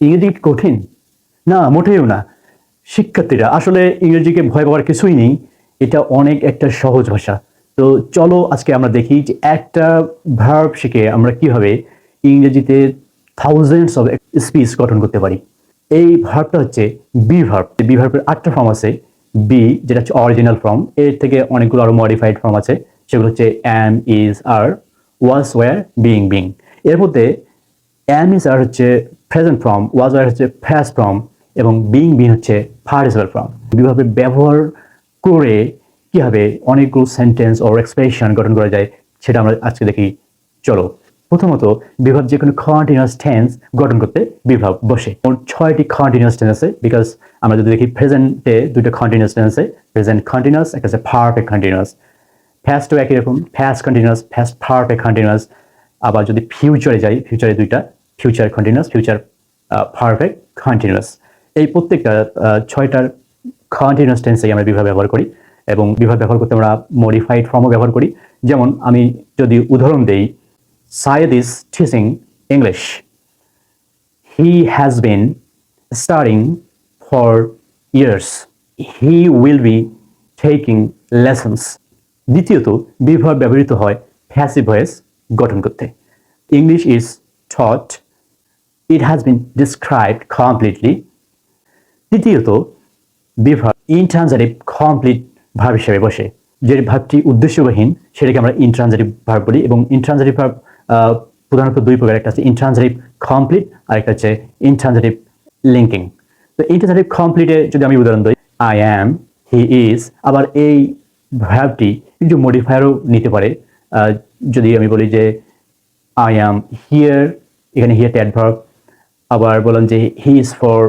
ইংরেজি কঠিন? না, মোটেও না। শিক্ষার্থীরা, আসলে ইংরেজিকে ভয় পাওয়ার কিছুই নেই। এটা অনেক একটা সহজ ভাষা। তো চলো আজকে আমরা দেখি যে একটা ভার্ব শিখে আমরা কীভাবে ইংরেজিতে থাউজেন্ডস অফ স্পিচ গঠন করতে পারি। এই ভার্বটা হচ্ছে বি ভার্ব বি ভার্বের আটটা ফর্ম আছে। বি যেটা হচ্ছে অরিজিনাল ফর্ম এর থেকে অনেকগুলো আরও মডিফাইড ফর্ম আছে। সেগুলো হচ্ছে am is are was were being being এর মধ্যে অ্যাম ইজ আর হচ্ছে প্রেজেন্ট ফর্ম ওয়াজ ওয়ার হচ্ছে ফ্যাস ফর্ম এবং বিং বিং হচ্ছে পার্টিসিপাল ফর্ম দুইভাবে ব্যবহার করে কীভাবে অনেকগুলো সেন্টেন্স ও এক্সপ্রেশন গঠন করা যায়, সেটা আমরা আজকে দেখি। চলো, প্রথমত বিভাগ যে কোনো কন্টিনিউয়াস টেন্স গঠন করতে বিভাগ বসে। ছয়টি কন্টিনিউয়াস টেন্স আছে বিকজ আমরা যদি দেখি প্রেজেন্টে দুটো কন্টিনিউয়াস টেন্স আছে প্রেজেন্ট কন্টিনিউয়াস একটা হচ্ছে পারফেক্ট কন্টিনিউয়াস ফ্যাস্টও একই রকম past continuous past perfect continuous আবার যদি ফিউচারে যাই ফিউচারে দুইটা future continuous future perfect continuous এই প্রত্যেকটা ছয়টার কন্টিনিউয়াস টেন্সেই আমরা বিভাগ ব্যবহার করি এবং বিভাগ ব্যবহার করতে আমরা মডিফাইড ফর্মও ব্যবহার করি। যেমন আমি যদি উদাহরণ দেই Saeed is teaching English he has been studying for years he will be taking lessons দ্বিতীয়ত, বিভাগ ব্যবহৃত হয় ফ্যাসিভ ভয়েস গঠন করতে। English is taught it has been described completely তৃতীয়ত বিভাগ ইনট্রানজাটিভ কমপ্লিট ভাব হিসেবে বসে। যে ভাবটি উদ্দেশ্যবাহীন সেটাকে আমরা ইনট্রানজাটিভ ভাব বলি এবং ইনট্রানজাটিভ ভাব প্রধানত দুই প্রকার একটা আছে ইনট্রানজাটিভ কমপ্লিট আর একটা হচ্ছে ইনট্রানজাটিভ লিঙ্কিং তো ইনট্রানজাটিভ কমপ্লিটে যদি আমি উদাহরণ দিই আই অ্যাম হি ইজ আবার এই ভাবটি কিছু মডিফায়ারও নিতে পারে। যদি আমি বলি যে আই অ্যাম হিয়ার এখানে হিয়ারটা অ্যাডভার্ব আবার বললাম যে হি ইজ ফর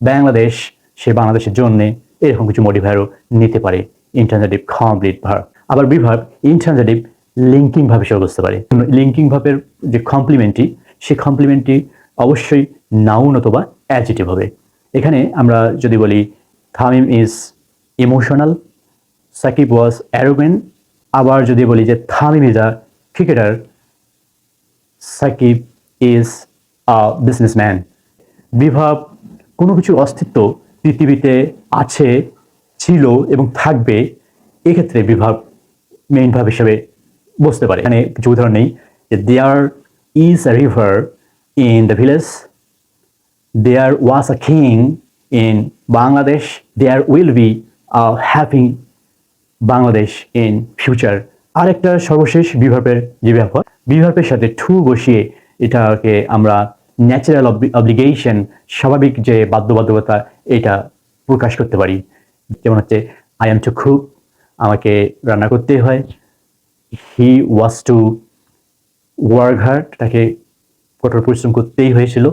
বাংলাদেশ সে বাংলাদেশের জন্য এরকম কিছু মডিফায়ারও নিতে পারে ইন্টারনেটিভ কমপ্লিট ভার্ব আবার বিভাগ ইন্টারনেটিভ লিঙ্কিং ভাবে সে বুঝতে পারে। লিঙ্কিং ভাবের যে কমপ্লিমেন্টটি সে কমপ্লিমেন্টটি অবশ্যই নাউন অথবা অ্যাজিটিভ হবে। এখানে আমরা যদি বলি Tamim is emotional Shakib was arrogant আবার যদি বলি যে Tamim is a cricketer Shakib is businessman Bibhab কোনো কিছুর অস্তিত্ব পৃথিবীতে আছে, ছিল এবং থাকবে, এক্ষেত্রে বিভাব মেইন ভাব হিসেবে বসতে পারে। এখানে কিছু উদাহরণ নেই যে there is a river in the village there was a king in Bangladesh there will be a happy Bangladesh in future আরেকটা সর্বশেষ বিভাবের যে ব্যবহার বিভাবের সাথে ঠু বসিয়ে এটাকে আমরা ন্যাচারাল অব্লিগেশন স্বাভাবিক যে বাধ্যবাধকতা, এটা প্রকাশ করতে পারি। যেমন হচ্ছে আই এম টু কুক আমাকে রান্না করতে হয়। He was to work hard তাকে কঠোর পরিশ্রম করতেই হয়েছিল।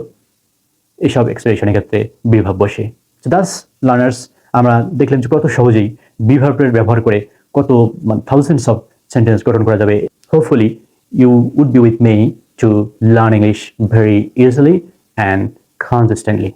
এইসব এক্সপ্রেশনের ক্ষেত্রে বিভাব বসে। দাস লার্নার্স আমরা দেখলাম যে কত সহজেই বিভাবের ব্যবহার করে কত মানে থাউজেন্ডস অফ সেন্টেন্স গঠন করা যাবে। Hopefully you would be with me to learn English very easily and consistently.